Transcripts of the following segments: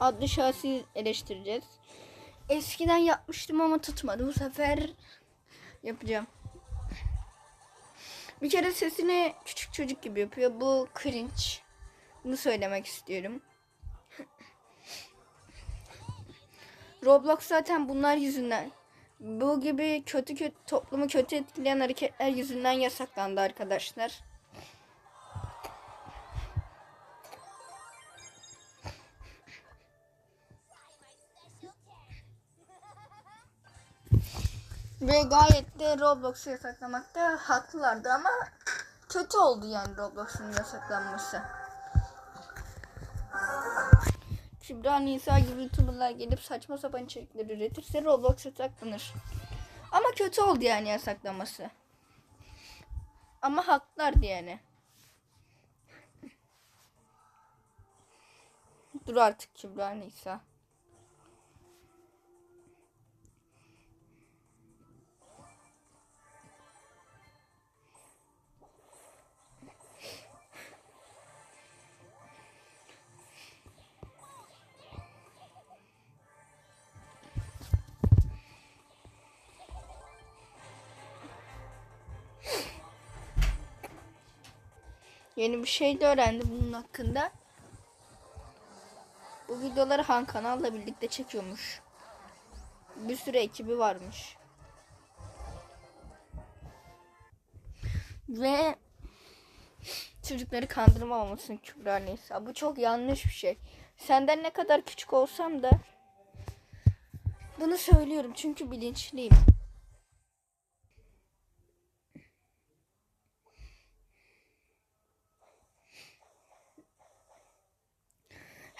adlı şahsi eleştireceğiz. Eskiden yapmıştım ama tutmadı. Bu sefer yapacağım. Bir kere sesini küçük çocuk gibi yapıyor. Bu cringe. Bunu söylemek istiyorum. Roblox zaten bunlar yüzünden bu gibi kötü kötü toplumu kötü etkileyen hareketler yüzünden yasaklandı arkadaşlar. Ve gayet de Roblox'u yasaklamakta haklılardı ama kötü oldu yani Roblox'un yasaklanması. Kübra Nisa gibi YouTuber'lar gelip saçma sapan içerikler üretirse Roblox yasaklanır. Ama kötü oldu yani yasaklaması. Ama haklardı yani. Dur artık Kübra Nisa. Yeni bir şey de öğrendim bunun hakkında. Bu videoları Han Kanal'la birlikte çekiyormuş. Bir sürü ekibi varmış. Ve çocukları kandırmamalısın Kübra Nisa. Bu çok yanlış bir şey. Senden ne kadar küçük olsam da bunu söylüyorum çünkü bilinçliyim.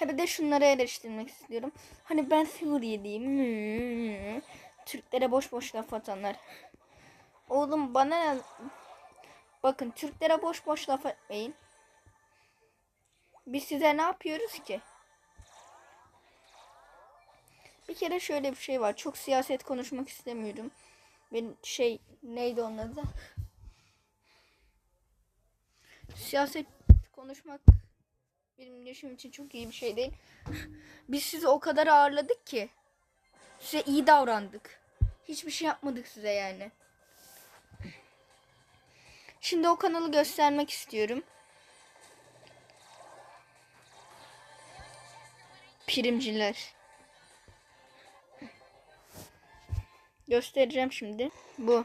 Ha bir de şunları eleştirmek istiyorum. Hani ben Suriyeliyim. Hmm. Türklere boş boş laf atanlar. Oğlum bana? Bakın Türklere boş boş laf etmeyin. Biz size ne yapıyoruz ki? Bir kere şöyle bir şey var. Çok siyaset konuşmak istemiyorum. Ben şey neydi onun adı? Siyaset konuşmak benim yaşım için çok iyi bir şey değil. Biz sizi o kadar ağırladık ki. Size iyi davrandık. Hiçbir şey yapmadık size yani. Şimdi o kanalı göstermek istiyorum. Primciler. Göstereceğim şimdi. Bu.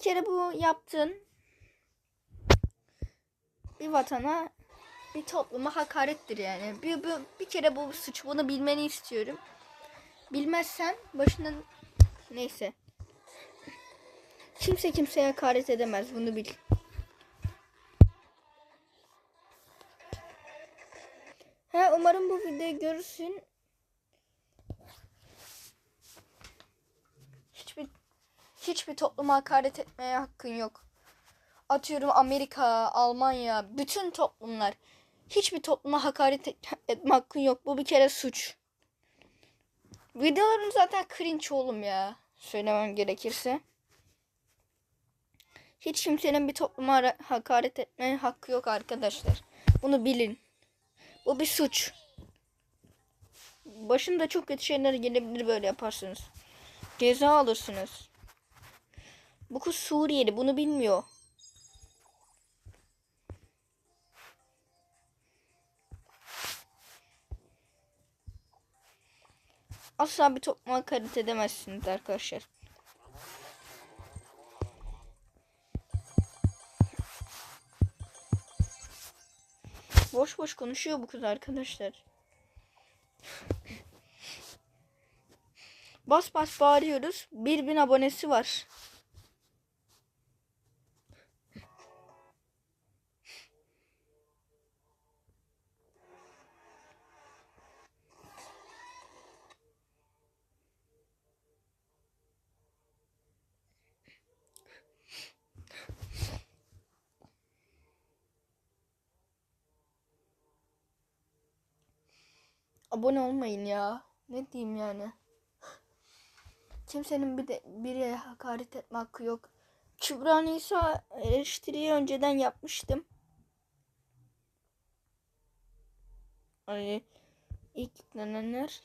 Bir kere bu yaptığın bir vatana bir topluma hakarettir yani. Bir, bir, bir kere bu suç bunu bilmeni istiyorum. Bilmezsen başından neyse. Kimse kimseye hakaret edemez bunu bil. He umarım bu videoyu görürsün. Hiçbir hiçbir topluma hakaret etmeye hakkın yok. Atıyorum Amerika, Almanya, bütün toplumlar. Hiçbir topluma hakaret et- etme hakkın yok. Bu bir kere suç. Videolarım zaten cringe oğlum ya. Söylemem gerekirse. Hiç kimsenin bir topluma hakaret etmeye hakkı yok arkadaşlar. Bunu bilin. Bu bir suç. Başında çok kötü şeyler gelebilir böyle yaparsınız. Ceza alırsınız. Bu kız Suriyeli bunu bilmiyor. Asla bir topluma hakaret edemezsiniz arkadaşlar. Boş boş konuşuyor bu kız arkadaşlar. Bas bas bağırıyoruz. Bir bin abonesi var. Abone olmayın ya. Ne diyeyim yani. Kimsenin bir de biri hakaret etme hakkı yok. Kübra Nisa eleştiriyi önceden yapmıştım. Hani ilk yüklenenler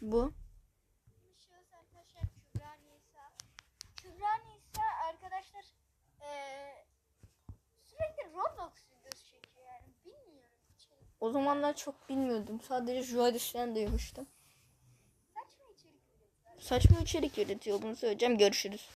bu. Kübra Nisa. Arkadaşlar eee, sürekli Roblox videosu çekiyor yani bilmiyorum. içerik. O zamanlar çok bilmiyordum. Sadece Juadis'ten duymuştum. Saçma içerik üretiyor. Saçma içerik üretiyor bunu söyleyeceğim. Görüşürüz.